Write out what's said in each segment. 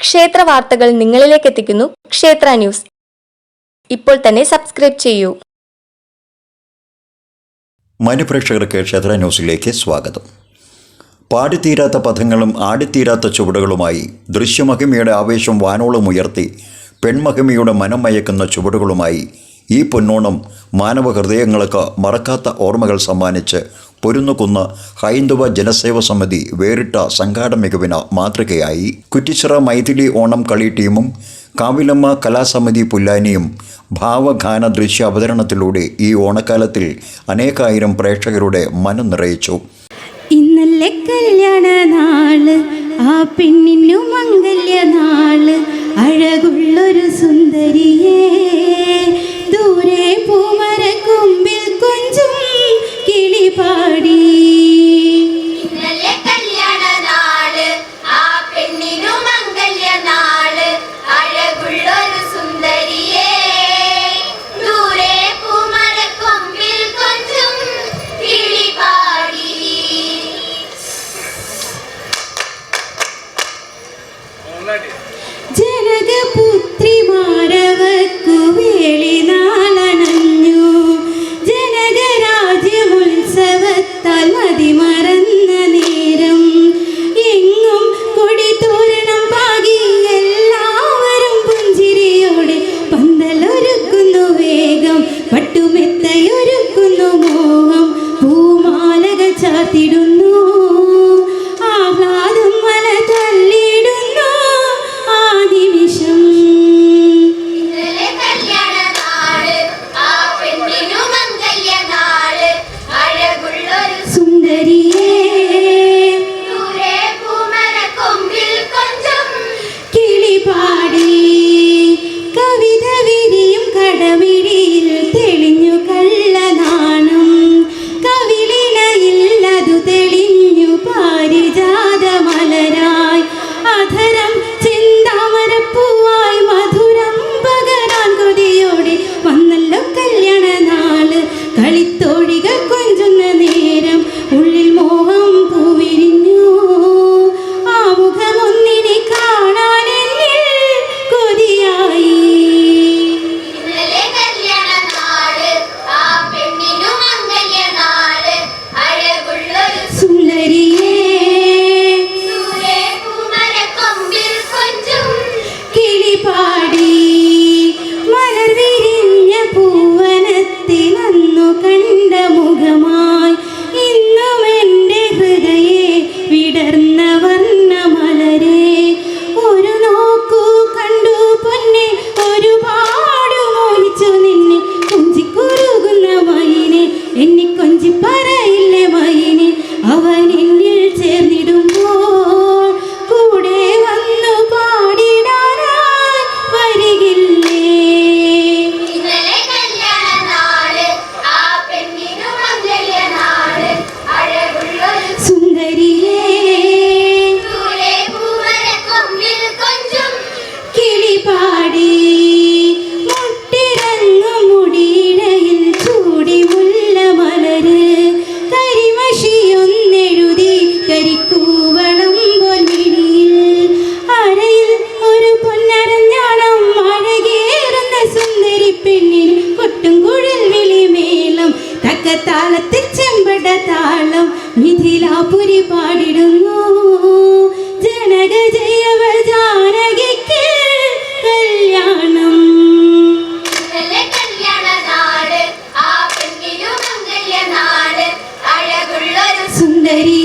ക്ഷേത്ര വാർത്തകൾ നിങ്ങളിലേക്ക് എത്തിക്കുന്നു. ക്ഷേത്ര ന്യൂസ്. ഇപ്പോൾ തന്നെ സബ്സ്ക്രൈബ് ചെയ്യൂ. മനുപ്രേക്ഷകർക്ക് ക്ഷേത്ര ന്യൂസിലേക്ക് സ്വാഗതം. പാടിത്തീരാത്ത പദങ്ങളും ആടിത്തീരാത്ത ചുവടുകളുമായി ദൃശ്യമഹിമയുടെ ആവേശം വാനോളം ഉയർത്തി പെൺമഹിമയുടെ മനം മയക്കുന്ന ചുവടുകളുമായി ഈ പൊന്നോണം മാനവഹൃദയങ്ങൾക്ക് മറക്കാത്ത ഓർമ്മകൾ സമ്മാനിച്ച് പൊരുന്നുകുന്ന് ഹൈന്ദവ ജനസേവ സമിതി വേറിട്ട സംഘാടന മികവിന് മാതൃകയായി. കുറ്റിച്ചിറ മൈഥിലി ഓണം കളി ടീമും കാവിലമ്മ കലാസമിതി പുല്ലാനിയും ഭാവഗാന ദൃശ്യ അവതരണത്തിലൂടെ ഈ ഓണക്കാലത്തിൽ അനേകായിരം പ്രേക്ഷകരുടെ മനം നിറയിച്ചു ഇന്നലെ കല്യാണ നാൾ ആ പെണ്ണിന് സുന്ദരി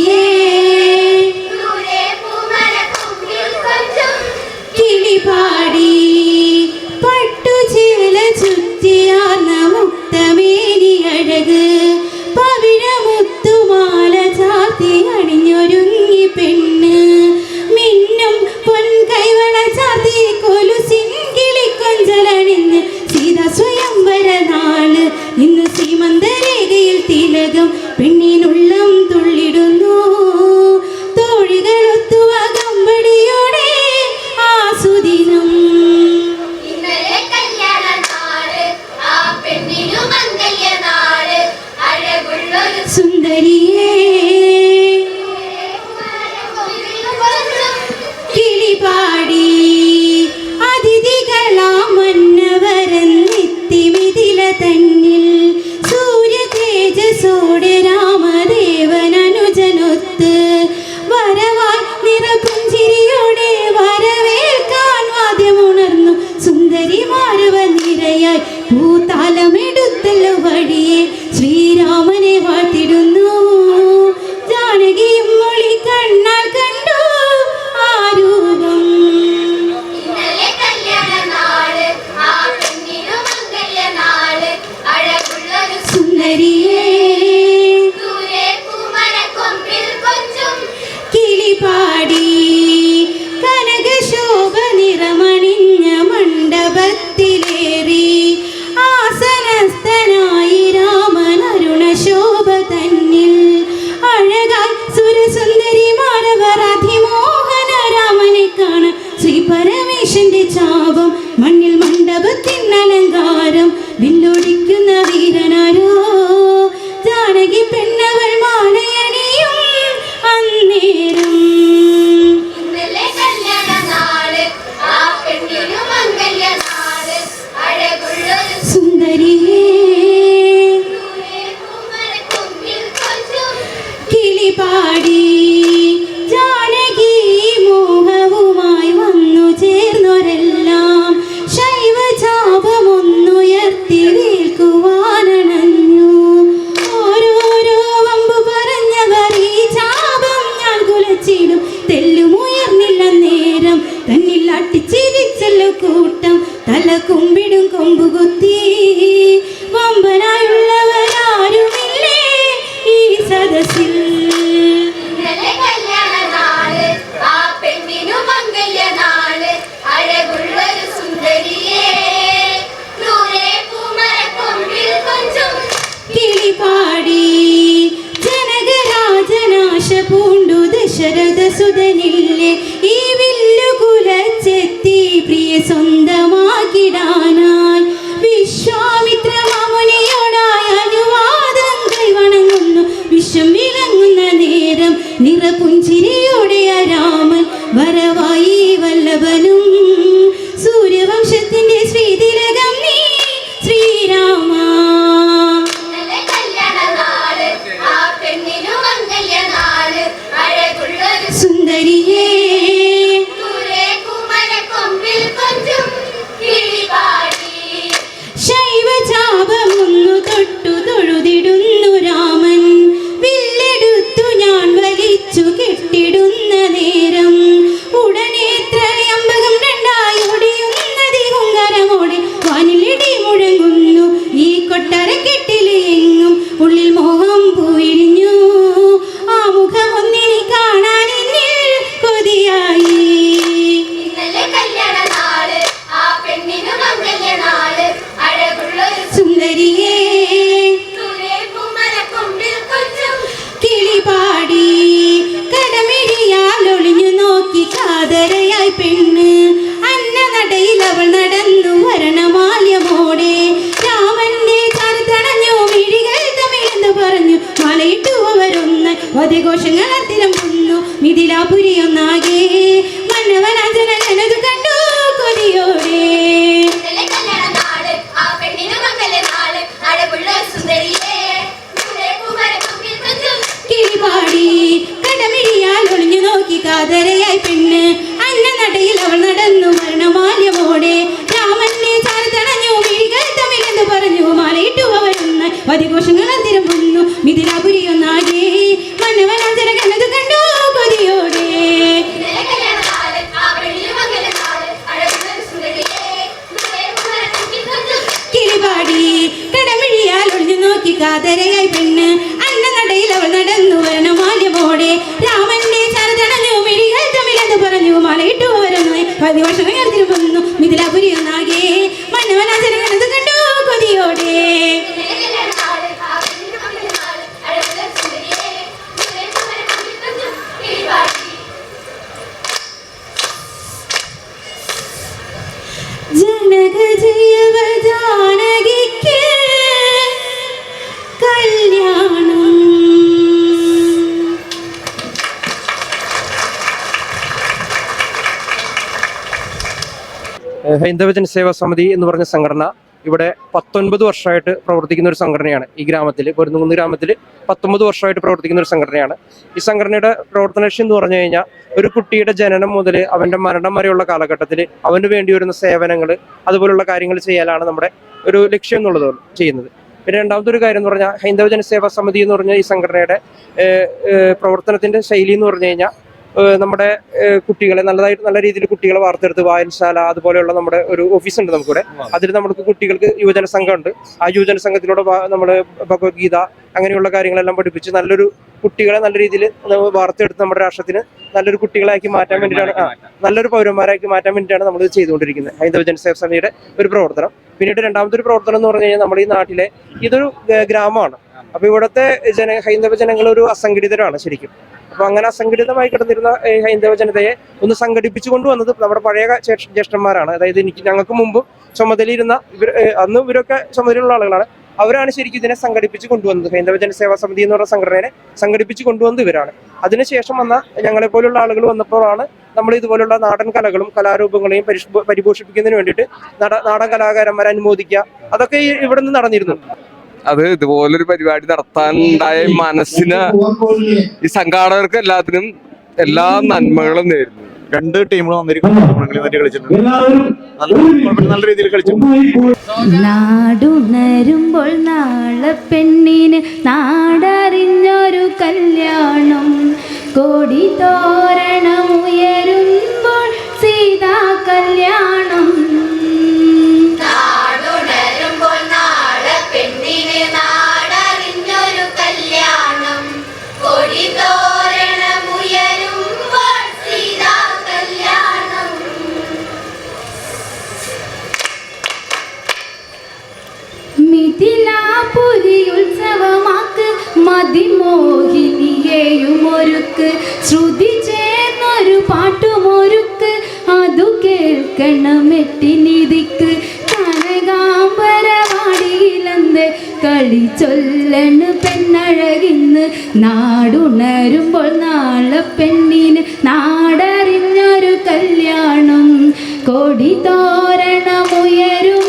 തന്നിൽ സൂര്യതേജസോടെ രാമദേവൻ അനുജനൊത്ത് വരവാൻ നിറപുഞ്ചിരിയോടെ വരവേൽക്കാൻ വാദ്യമുണർന്നു. സുന്ദരിമാരവ നിരയായി ഭൂതാലമെടുത്തല്ലോ വഴിയെ സുതനില്ലേ ഈ വില്ലു കുലച്ചെത്തി പ്രിയ സ്വന്തമാക്കിടാനായി. വിശ്വാമിത്ര മാമുനിയോടായ അനുവാദങ്ങൾ വണങ്ങുന്നു. വിശ്വം വിളങ്ങുന്ന നേരം നിറപുഞ്ചിരിയോടെ രാമൻ വരവായി വല്ലഭനു എന്നും വരണമാല്യമോടെ രാമന്റെ ചാരത്തണഞ്ഞു മിഴികൾ പറഞ്ഞു മലയിട്ടു അവരൊന്ന് വധഘോഷങ്ങൾ അതിരം കൊന്നു മിഥിലാപുരിയൊന്നാകെ ജാനകിക്ക് കല്യാണം. ഹൈന്ദവജൻ സേവാ സമിതി എന്ന് പറഞ്ഞ സംഘടന ഇവിടെ പത്തൊൻപത് വർഷമായിട്ട് പ്രവർത്തിക്കുന്ന ഒരു സംഘടനയാണ് ഈ ഗ്രാമത്തിൽ പൊരുന്നുകുന്ന് ഗ്രാമത്തിൽ പത്തൊമ്പത് വർഷമായിട്ട് പ്രവർത്തിക്കുന്ന ഒരു സംഘടനയാണ്. ഈ സംഘടനയുടെ പ്രവർത്തന ലക്ഷ്യം എന്ന് പറഞ്ഞു കഴിഞ്ഞാൽ ഒരു കുട്ടിയുടെ ജനനം മുതൽ അവന്റെ മരണം വരെയുള്ള കാലഘട്ടത്തിൽ അവന് വേണ്ടി വരുന്ന സേവനങ്ങൾ അതുപോലുള്ള കാര്യങ്ങൾ ചെയ്യാനാണ് നമ്മുടെ ഒരു ലക്ഷ്യം എന്നുള്ളത് ചെയ്യുന്നത്. പിന്നെ രണ്ടാമത്തെ ഒരു കാര്യം എന്ന് പറഞ്ഞാൽ ഹൈന്ദവ ജനസേവാ സമിതി എന്ന് പറഞ്ഞ ഈ സംഘടനയുടെ പ്രവർത്തനത്തിന്റെ ശൈലി എന്ന് പറഞ്ഞു കഴിഞ്ഞാൽ നമ്മുടെ കുട്ടികളെ നല്ലതായിട്ട് നല്ല രീതിയിൽ കുട്ടികളെ വാർത്തെടുത്ത് വായനശാല അതുപോലെയുള്ള നമ്മുടെ ഒരു ഓഫീസ് ഉണ്ട് നമുക്കിവിടെ. അതിൽ നമുക്ക് കുട്ടികൾക്ക് യുവജന സംഘം ഉണ്ട് ആ യുവജന സംഘത്തിലൂടെ നമ്മൾ ഭഗവത്ഗീത അങ്ങനെയുള്ള കാര്യങ്ങളെല്ലാം പഠിപ്പിച്ച് നല്ലൊരു കുട്ടികളെ നല്ല രീതിയിൽ വാർത്തെടുത്ത് നമ്മുടെ രാഷ്ട്രത്തിന് നല്ലൊരു കുട്ടികളാക്കി മാറ്റാൻ വേണ്ടിയിട്ടാണ് നല്ലൊരു പൗരന്മാരാക്കി മാറ്റാൻ വേണ്ടിയിട്ടാണ് നമ്മൾ ചെയ്തുകൊണ്ടിരിക്കുന്നത്. ഹൈന്ദവ ജനസേവ സമിതിയുടെ ഒരു പ്രവർത്തനം. പിന്നീട് രണ്ടാമത്തെ ഒരു പ്രവർത്തനം എന്ന് പറഞ്ഞു കഴിഞ്ഞാൽ നമ്മുടെ ഈ നാട്ടിലെ ഇതൊരു ഗ്രാമമാണ്. അപ്പൊ ഇവിടുത്തെ ജന ഹൈന്ദവ ജനങ്ങൾ ഒരു അസംഘടിതരാണ് ശരിക്കും. അപ്പൊ അങ്ങനെ അസംഘടിതമായി കിടന്നിരുന്ന ഹൈന്ദവ ജനതയെ ഒന്ന് സംഘടിപ്പിച്ചു കൊണ്ടുവന്നത് നമ്മുടെ പഴയ ജ്യേഷ്ഠ- ജ്യേഷ്ഠന്മാരാണ്. അതായത് എനിക്ക് ഞങ്ങൾക്ക് മുമ്പ് ചുമതലയിരുന്ന ഇവർ അന്ന് ഇവരൊക്കെ ചുമതലയുള്ള ആളുകളാണ്. അവരാണ് ശരിക്കും ഇതിനെ സംഘടിപ്പിച്ച് കൊണ്ടുവന്നത്. ഹൈന്ദവ ജനസേവാ സമിതി എന്ന് പറഞ്ഞ സംഘടനയെ സംഘടിപ്പിച്ച് കൊണ്ടുവന്നത് ഇവരാണ്. അതിനുശേഷം വന്ന ഞങ്ങളെ പോലുള്ള ആളുകൾ വന്നപ്പോഴാണ് നമ്മൾ ഇതുപോലുള്ള നാടൻ കലകളും കലാരൂപങ്ങളെയും പരിപോഷിപ്പിക്കുന്നതിന് വേണ്ടിയിട്ട് നാടൻ കലാകാരന്മാരെ അനുമോദിക്കുക. അതൊക്കെ ഇവിടെ നിന്ന് നടന്നിരുന്നു. അത് ഇതുപോലൊരു പരിപാടി നടത്താനുണ്ടായ മനസ്സിന് ഈ സംഘാടകർക്ക് എല്ലാത്തിനും എല്ലാ നന്മകളും നേരുന്നു. രണ്ട് ടീമുകളും കളിച്ചിട്ടുണ്ട്. നല്ല നല്ല രീതിയിൽ കളിച്ചിട്ടുണ്ട് നാടുണരുമ്പോൾ നാളെ പെണ്ണിന് നാടറിഞ്ഞൊരു കല്യാണം. കോടി തോരണം ഉയരുമ്പോൾ സീതാ കല്യാണം. ശ്രുതി പാട്ടുമൊരുക്ക്. അതു കേൾക്കണമെട്ടിനിതിക്ക് കനകാംബരവാടിയിലെന്ത് കളി ചൊല്ലണ് പെണ്ണഴകിന്ന്. നാടുണരുമ്പോൾ നാളെ പെണ്ണിന് നാടറിഞ്ഞൊരു കല്യാണം. കൊടി തോരണമുയരുമ്പോൾ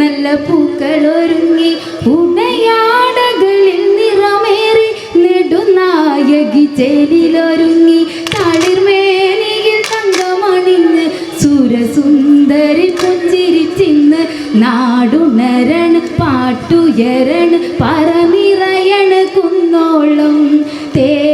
നല്ല പൂക്കൾ ഒരുങ്ങി ഉടയാടകളിൽ നിറമേറി നെടുനായകി ചേലിലൊരുങ്ങി തളിർമേനിയിൽ തങ്കമണിഞ്ഞ് സുരസുന്ദരി പുഞ്ചിരിച്ചിന്ന് നാടുണരണ് പാട്ടുയരൺ പറനിറയൺ കുന്നോളം തേരൊരുങ്ങണ്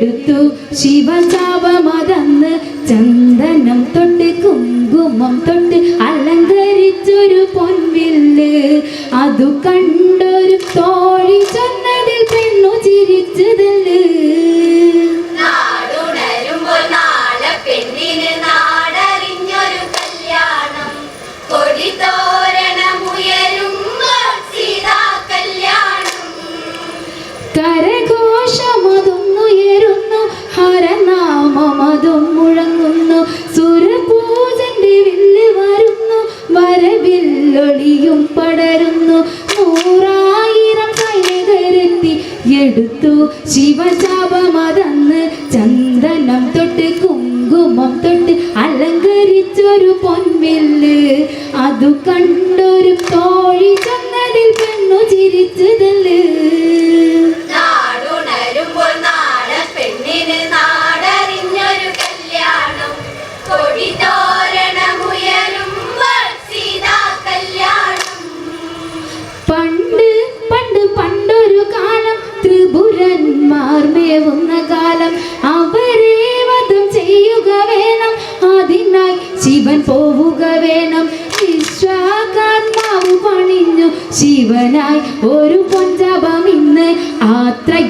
എടുത്തു. ശിവശാപമതന്ന് ചന്ദനം തൊട്ട് കുങ്കുമം തൊട്ട് അലങ്കരിച്ചൊരു പൊൻവില്ല്. അതു കണ്ടൊരു തോഴി ചൊന്നതിൽ അതു കണ്ടൊരു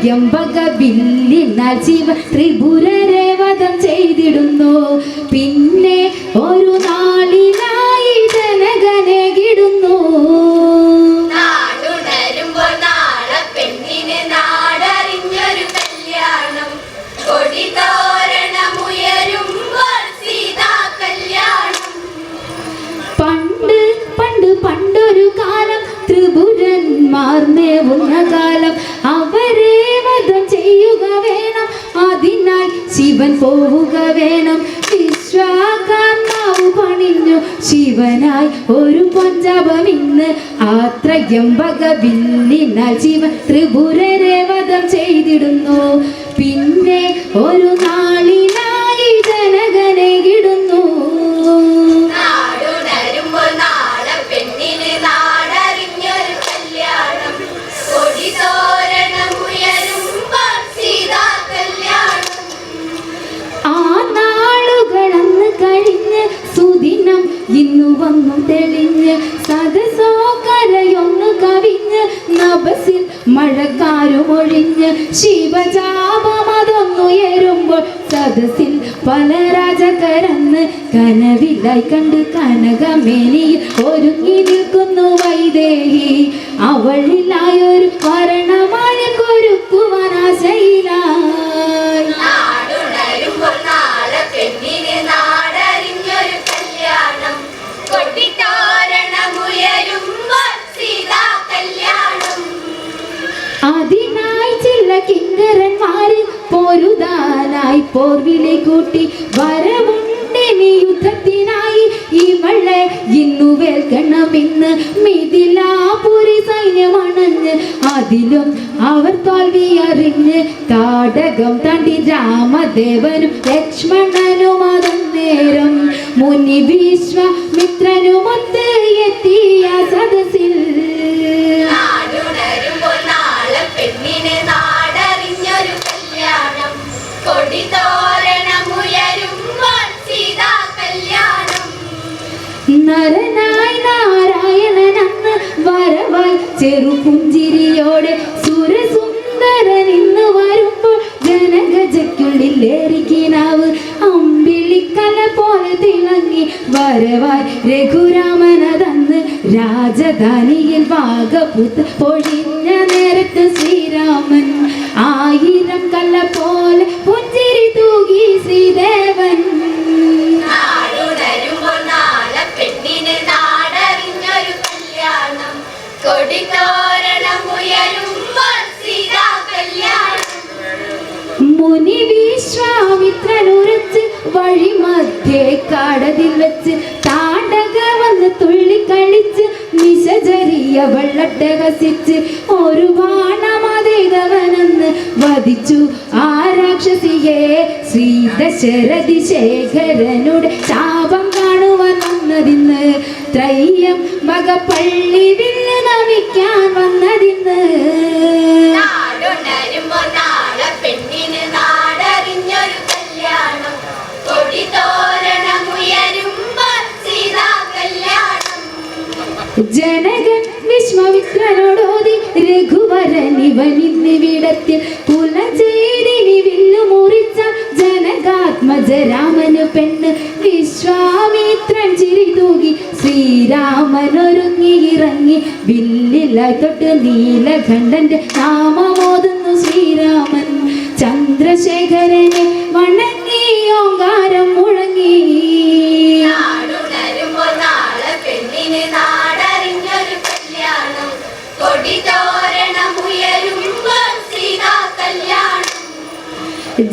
ആത്രയംബക ബില്ലിനാൽ ശിവ ത്രിപുര വധം ചെയ്തിടുന്നു. പിന്നെ ഒരു നാളിനായി ജനകനെ കിടുന്നു പണ്ട് പണ്ട് പണ്ടൊരു കാലം ത്രിപുരന്മാർ മേവുന്ന കാലം. ശിവൻ പോവുക വേണം. വിശ്വാകർമാവ് പണിഞ്ഞു. ശിവനായി ഒരു പഞ്ചാപം ഇന്ന്. ആത്രയം ബില്ലിനാൽ ശിവ ത്രിപുരരെ വധം ചെയ്തിടുന്നു. പിന്നെ ഒരു നബസിൽ മഴക്കാരും ഒഴിഞ്ഞ് ശിവജാപമതൊന്നുയരുമ്പോൾ സദസിൽ പല രാജകരന്ന് കനവിലായി കണ്ട് കനകമേനിയിൽ ഒരുങ്ങി നിൽക്കുന്നു വൈദേഹി. അവളിലായൊരു മരണമായ കൊരുക്കുവാൻ കിങ്കരന്മാര് ദാനായി പോർവിളി കൂട്ടി വരവുണ്ടിനി യുദ്ധത്തിനായി. ഇവളെ ഇന്നു വേൽക്കണമെന്ന് മിഥിലാപുരി സൈന്യമണഞ്ഞ് അതിലും അവർ തോൽവി അറിഞ്ഞ് കാടകം തണ്ടി രാമദേവനും ലക്ഷ്മണനും നേരം മുനി വിശ്വാമിത്രനുമൊത്ത് മുനി വിശ്വാമിത്രനുരച്ച് വഴി മധ്യേ കാടതിൽ വെച്ച് താണ്ടക വന്ന് തുള്ളിക്കളിച്ച് നിശചരിയ വെള്ളട്ടകസിച്ച് ഒരു ബാണമതേതവനെന്ന് വധിച്ചു. ആ രാക്ഷസിയെ ശ്രീ ദശരഥി ശേഖരനുടെ ശാപം കാണുവാൻ വന്നതിന്ന് ത്രയ്യം മകപ്പള്ളി വില്ല നമിക്കാൻ വന്നതിന്ന് ജനകാത്മജ രാമന് പെണ്ണ് വിശ്വാമിത്രൻ ചിരി തൂകി ശ്രീരാമൻ ഒരുങ്ങി ഇറങ്ങി വില്ലിലായി തൊട്ട് നീലകണ്ഠന്റെ നാമമോതുന്നു ശ്രീരാമൻ. ചന്ദ്രശേഖരനെ വണങ്ങി ഓങ്കാരം മുഴങ്ങി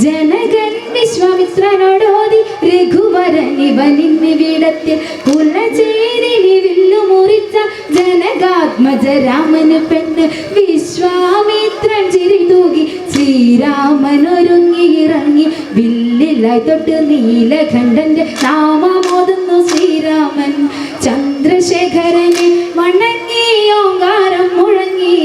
ജനകൻ വിശ്വാമിത്രനോടോതി രഘുവരൻ ഇവനിന്ന് വീടത്തിൽ കുലചേരിനി വില്ലു മുറിച്ച ജനകാത്മജ രാമന് പെണ്ണ് വിശ്വാമിത്രൻ ചിരി തൂകി ശ്രീരാമൻ ഒരുങ്ങി ഇറങ്ങി. വില്ലിലായി തൊട്ട് നീലകണ്ഠന്റെ നാമമോതുന്നു ശ്രീരാമൻ. ചന്ദ്രശേഖരനെ വണങ്ങി ഓങ്കാരം മുഴങ്ങി.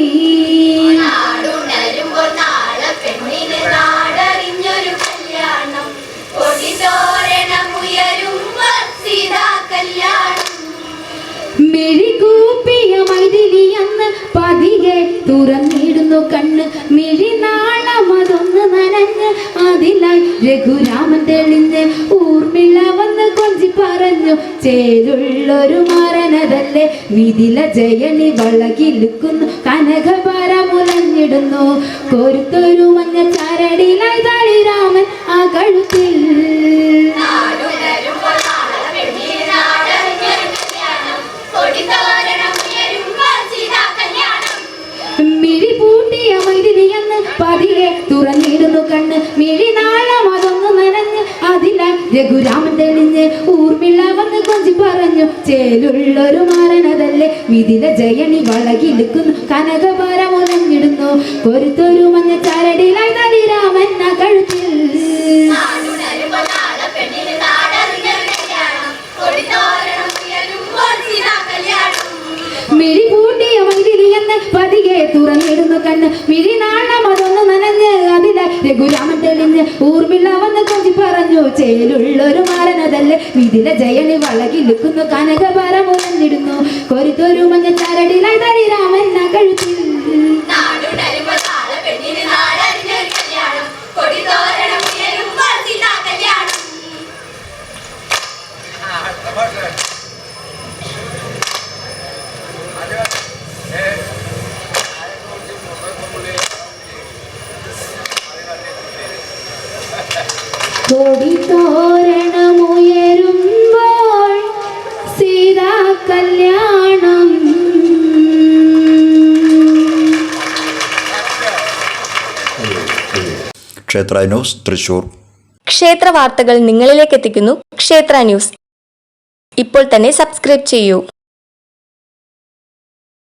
തുറന്നിടുന്നു കണ്ണ്. മിഴിനാളം അതൊന്ന് നനഞ്ഞ് അതിലായി രഘുരാമൻ തെളിഞ്ഞ് ഊർമിള വന്ന് കൊഞ്ചി പറഞ്ഞു ചേരുള്ളൊരു മരണതല്ലേ? മിഥില ജയണി വളകിലുക്കുന്നു കനകപാര മുലഞ്ഞിടുന്നു. കൊരുത്തൊരു മഞ്ഞ ചരടിലായി തളിരാമൻ ആ കഴുത്തിൽ പതിയെ തുറന്നിടുന്നു കണ്ണ്. മിഴിനാളം അതൊന്നു നനഞ്ഞ് അതിനാൽ രഘുരാമൻ തെളിഞ്ഞ് ഊർമിള വന്ന് കൊഞ്ചി പറഞ്ഞു ചേലുള്ളൊരു മാറനതല്ലേ? വിദിന ജയണി വളകിലുക്കുന്നു കനകപാര പൊരുത്തൊരു കൊരുത്തൊരു മഞ്ഞ ചരടിലായി തലിരാമൻ കഴുത്തിൽ മിഴി പൂട്ടിയ മൈതിരിയെന്ന് പതിയെ തുറന്നിടുന്നു. കണ്ണ് മിഴി നാളം അതൊന്ന് നനഞ്ഞ് അതില രഘുരാമൻ തെളിഞ്ഞ് ഊർമിള വന്ന് കൊഞ്ചി പറഞ്ഞു ചേലുള്ളൊരു മാറനതല്ലേ മിഥില ജയണി വളകിലുക്കുന്നു കനകപാര മുലഞ്ഞിടുന്നു കൊരുത്തൊരു മഞ്ഞ ചരടിലായി ആ കഴുത്തിൽ ക്ഷേത്ര ന്യൂസ് തൃശൂർ. ക്ഷേത്ര വാർത്തകൾ നിങ്ങളിലേക്ക് എത്തിക്കുന്നു. ക്ഷേത്ര ന്യൂസ്. ഇപ്പോൾ തന്നെ സബ്സ്ക്രൈബ് ചെയ്യൂ.